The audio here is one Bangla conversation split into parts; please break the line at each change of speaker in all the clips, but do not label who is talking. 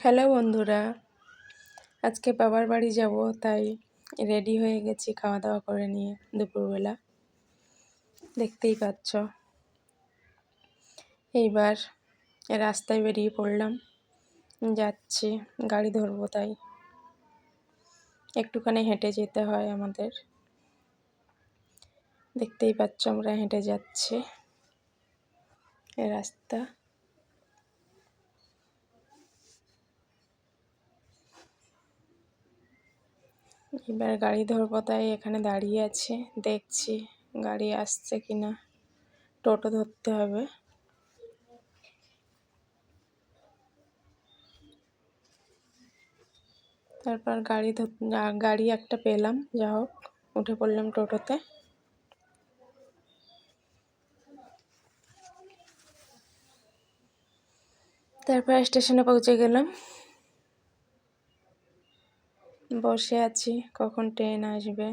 হ্যালো বন্ধুরা, আজকে বাবার বাড়ি যাব, তাই রেডি হয়ে গেছি খাওয়া দাওয়া করে নিয়ে দুপুরবেলা। দেখতেই পাচ্ছ। এইবার রাস্তায় বেরিয়ে পড়লাম, যাচ্ছি, গাড়ি ধরবো তাই। একটুখানি হেঁটে যেতে হয় আমাদের। দেখতেই পাচ্ছ আমরা হেঁটে যাচ্ছি। রাস্তা। এবার গাড়ি ধরবো, তাই এখানে দাঁড়িয়ে আছে। দেখছি গাড়ি আসছে কি না টোটো ধরতে হবে। তারপর গাড়ি গাড়ি একটা পেলাম। যা হোক, উঠে পড়লাম টোটোতে। তারপর স্টেশনে পৌঁছে গেলাম। বসে আছি, কখন ট্রেন আসবে?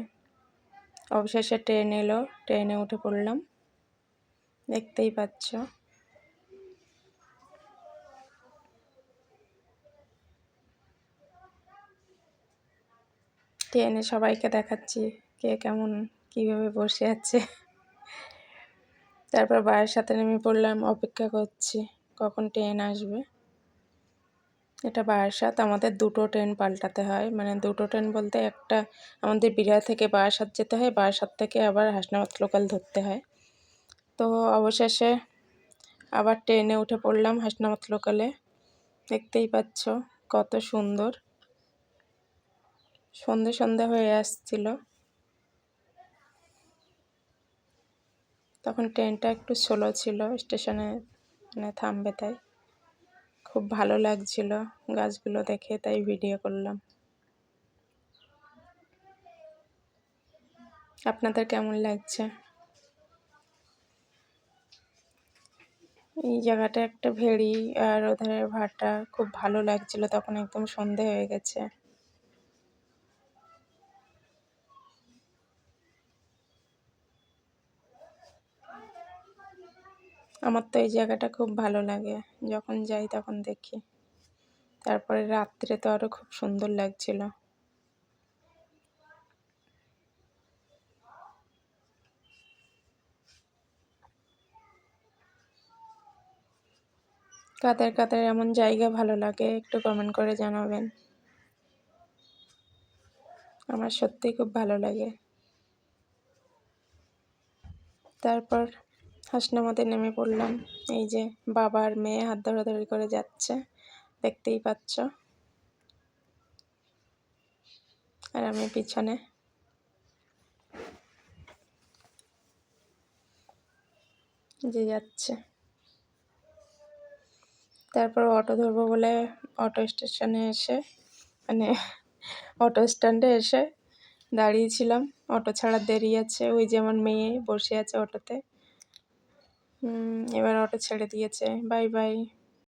অবশেষে ট্রেন এলো, ট্রেনে উঠে পড়লাম। দেখতেই পাচ্ছ। ট্রেনে সবাইকে দেখাচ্ছি, কে কেমন, কীভাবে বসে আছে। তারপর বায়ের সাথে নেমে পড়লাম, অপেক্ষা করছি, কখন ট্রেন আসবে। এটা বারাসাত, আমাদের দুটো ট্রেন পাল্টাতে হয়। মানে দুটো ট্রেন বলতে একটা আমাদের বিড়া থেকে বারাসাত যেতে হয়, বারাসাত থেকে আবার হাসনাবাদ লোকাল ধরতে হয়। তো অবশেষে আবার ট্রেনে উঠে পড়লাম হাসনাবাদ লোকালে দেখতেই পাচ্ছ কত সুন্দর। সন্ধে সন্ধে হয়ে আসছিল। তখন ট্রেনটা একটু স্লো ছিল, স্টেশনে মানে থামবে তাই। খুব ভালো লাগছিল গাছগুলো দেখে, তাই ভিডিও করলাম। আপনাদের কেমন লাগছে? এই জায়গাটা একটা ভেড়ি আর ওধারে ভাটা খুব ভালো লাগছিল, তখন একদম সন্ধে হয়ে গেছে। আমার তো এই জায়গাটা খুব ভালো লাগে। যখন যাই তখন দেখি। তারপরে রাত্রে তো আরও খুব সুন্দর লাগছিল। কাদের কাদের এমন জায়গা ভালো লাগে একটু কমেন্ট করে জানাবেন। আমার সত্যি খুব ভালো লাগে। তারপর হাসনামাতে নেমে পড়লাম। এই যে বাবার মেয়ে হাত ধরাধরি করে যাচ্ছে, দেখতেই পাচ্ছ। আর আমি পিছনে। যে যাচ্ছে। তারপর অটো ধরবো বলে অটো স্টেশনে এসে মানে অটো স্ট্যান্ডে এসে দাঁড়িয়েছিলাম অটো ছাড়া দেরি আছে, ওই যে আমার মেয়ে বসে আছে অটোতে। এবার অটো ছেড়ে দিয়েছে বাই বাই